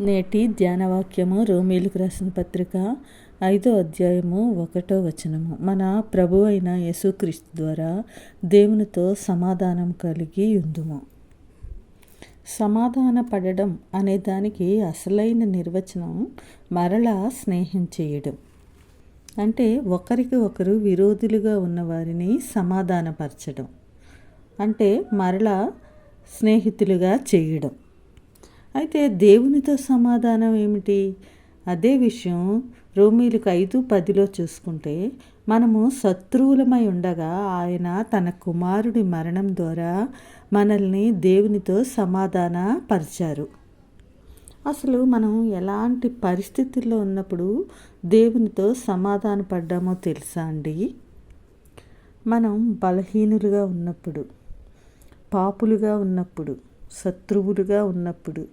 నేటి ధ్యానవాక్యము రోమిలకు రాసిన పత్రిక ఐదో అధ్యాయము ఒకటో వచనము. మన ప్రభు అయిన యేసుక్రీస్తు ద్వారా దేవునితో సమాధానం కలిగి ఉందుము. సమాధాన పడడం అనే దానికి అసలైన నిర్వచనం మరలా స్నేహం చేయడం. అంటే ఒకరికి ఒకరు విరోధులుగా ఉన్న వారిని సమాధానపరచడం. అంటే మరలా స్నేహితులుగా చేయడం. అయితే దేవునితో సమాధానం ఏమిటి? అదే విషయం రోమీలకు ఐదు పదిలో చూసుకుంటే మనము శత్రువులమై ఉండగా ఆయన తన కుమారుడి మరణం ద్వారా మనల్ని దేవునితో సమాధాన పరిచారు అసలు మనం ఎలాంటి పరిస్థితుల్లో ఉన్నప్పుడు దేవునితో సమాధాన పడ్డామో తెలుసా అండి? మనం బలహీనులుగా ఉన్నప్పుడు పాపులుగా ఉన్నప్పుడు శత్రువులుగా ఉన్నప్పుడు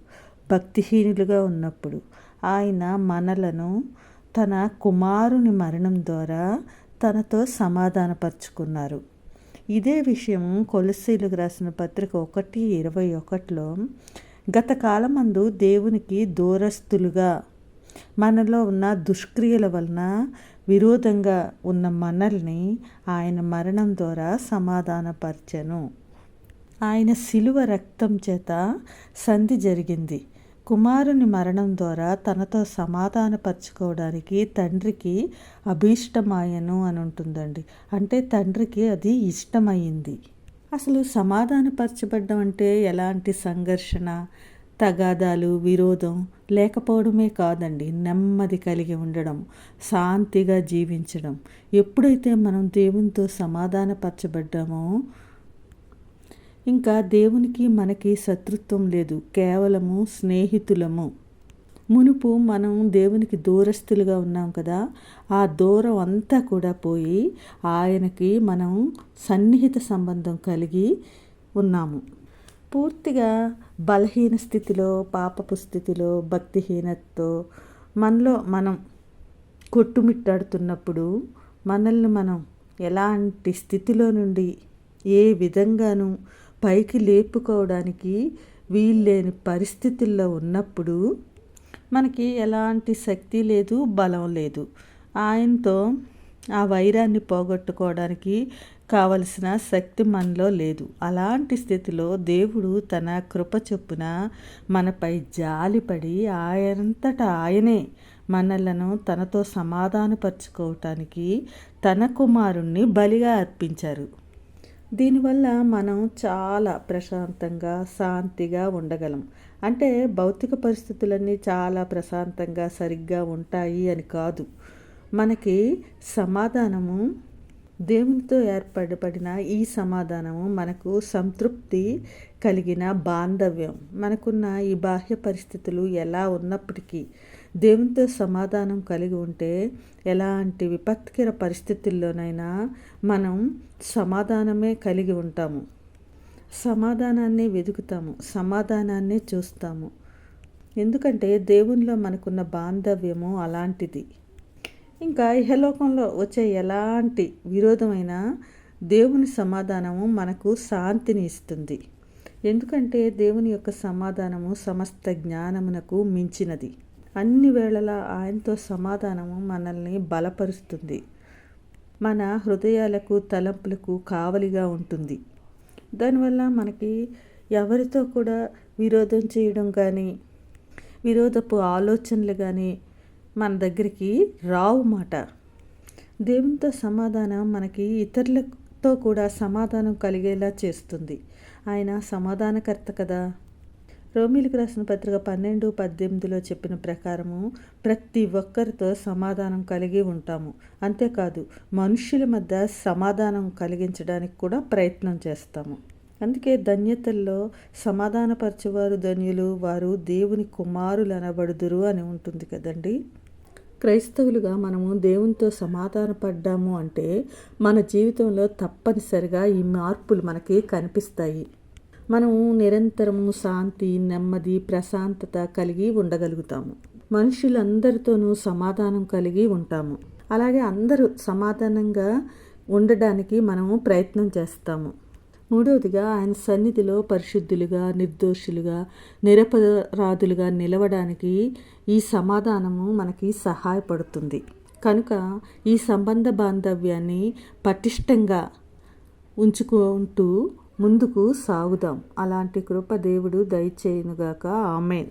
భక్తిహీనులుగా ఉన్నప్పుడు ఆయన మనలను తన కుమారుని మరణం ద్వారా తనతో సమాధానపరుచుకున్నారు. ఇదే విషయం కొలసీలకు రాసిన పత్రిక ఒకటి ఇరవై ఒకటిలో గత కాలమందు దేవునికి దూరస్తులుగా మనలో ఉన్న దుష్క్రియల వలన విరోధంగా ఉన్న మనల్ని ఆయన మరణం ద్వారా సమాధానపరచను. ఆయన శిలువ రక్తం చేత సంధి జరిగింది. కుమారుని మరణం ద్వారా తనతో సమాధానపరచుకోవడానికి తండ్రికి అభీష్టమాయను అని ఉంటుందండి అంటే తండ్రికి అది ఇష్టమైంది అసలు సమాధానపరచబడ్డం అంటే ఎలాంటి సంఘర్షణ తగాదాలు విరోధం లేకపోవడమే కాదండి. నెమ్మది కలిగి ఉండడం శాంతిగా జీవించడం. ఎప్పుడైతే మనం దేవునితో సమాధానపరచబడ్డామో ఇంకా దేవునికి మనకి శత్రుత్వం లేదు కేవలము స్నేహితులము. మునుపు మనం దేవునికి దూరస్తులుగా ఉన్నాం కదా ఆ దూరం అంతా కూడా పోయి ఆయనకి మనం సన్నిహిత సంబంధం కలిగి ఉన్నాము. పూర్తిగా బలహీన స్థితిలో పాపపు స్థితిలో భక్తిహీనతతో మనలో మనం కొట్టుమిట్టాడుతున్నప్పుడు మనల్ని మనం ఎలాంటి స్థితిలో నుండి ఏ విధంగానూ పైకి లేపుకోవడానికి వీల్లేని పరిస్థితుల్లో ఉన్నప్పుడు మనకి ఎలాంటి శక్తి లేదు బలం లేదు. ఆయనతో ఆ వైరాన్ని పోగొట్టుకోవడానికి కావలసిన శక్తి మనలో లేదు. అలాంటి స్థితిలో దేవుడు తన కృప చొప్పున మనపై జాలిపడి ఆయనంతట ఆయనే మనలను తనతో సమాధానపరుచుకోవటానికి తన కుమారుణ్ణి బలిగా అర్పించారు. దీనివల్ల మనం చాలా ప్రశాంతంగా శాంతిగా ఉండగలం. అంటే భౌతిక పరిస్థితులన్నీ చాలా ప్రశాంతంగా సరిగ్గా ఉంటాయి అని కాదు. మనకి సమాధానము దేవునితో ఏర్పడబడిన ఈ సమాధానము మనకు సంతృప్తి కలిగిన బాంధవ్యం. మనకున్న ఈ బాహ్య పరిస్థితులు ఎలా ఉన్నప్పటికీ దేవునితో సమాధానం కలిగి ఉంటే ఎలాంటి విపత్కర పరిస్థితుల్లోనైనా మనం సమాధానమే కలిగి ఉంటాము. సమాధానాన్ని వెతుకుతాము సమాధానాన్ని చూస్తాము. ఎందుకంటే దేవునిలో మనకున్న బాంధవ్యము అలాంటిది. ఇంకా ఇహలోకంలో వచ్చే ఎలాంటి విరోధమైన దేవుని సమాధానము మనకు శాంతిని ఇస్తుంది. ఎందుకంటే దేవుని యొక్క సమాధానము సమస్త జ్ఞానమునకు మించినది. అన్ని వేళలా ఆయనతో సమాధానము మనల్ని బలపరుస్తుంది. మన హృదయాలకు తలంపులకు కావలిగా ఉంటుంది. దానివల్ల మనకి ఎవరితో కూడా విరోధం చేయడం కానీ విరోధపు ఆలోచనలు కానీ మన దగ్గరికి రావు మాట. దేవునితో సమాధానం మనకి ఇతరులతో కూడా సమాధానం కలిగేలా చేస్తుంది. ఆయన సమాధానకర్త కదా. రోమిలకు రాసిన పత్రిక పన్నెండు పద్దెనిమిదిలో చెప్పిన ప్రకారము ప్రతి ఒక్కరితో సమాధానం కలిగి ఉంటాము. అంతేకాదు మనుషుల మధ్య సమాధానం కలిగించడానికి కూడా ప్రయత్నం చేస్తాము. అందుకే ధన్యతల్లో సమాధానపరచేవారు ధన్యులు వారు దేవుని కుమారులు అనబడుదురు అని ఉంటుంది కదండి. క్రైస్తవులుగా మనము దేవునితో సమాధానపడ్డాము అంటే మన జీవితంలో తప్పనిసరిగా ఈ మార్పులు మనకి కనిపిస్తాయి. మనము నిరంతరము శాంతి నెమ్మది ప్రశాంతత కలిగి ఉండగలుగుతాము. మనుషులందరితోనూ సమాధానం కలిగి ఉంటాము. అలాగే అందరూ సమాధానంగా ఉండడానికి మనము ప్రయత్నం చేస్తాము. మూడవదిగా ఆయన సన్నిధిలో పరిశుద్ధులుగా నిర్దోషులుగా నిరపరాధులుగా నిలవడానికి ఈ సమాధానము మనకి సహాయపడుతుంది. కనుక ఈ సంబంధ బాంధవ్యాన్ని పటిష్టంగా ఉంచుకుంటూ ముందుకు సాగుదాం. అలాంటి కృప దేవుడు దయచేయునుగాక. ఆమెన్.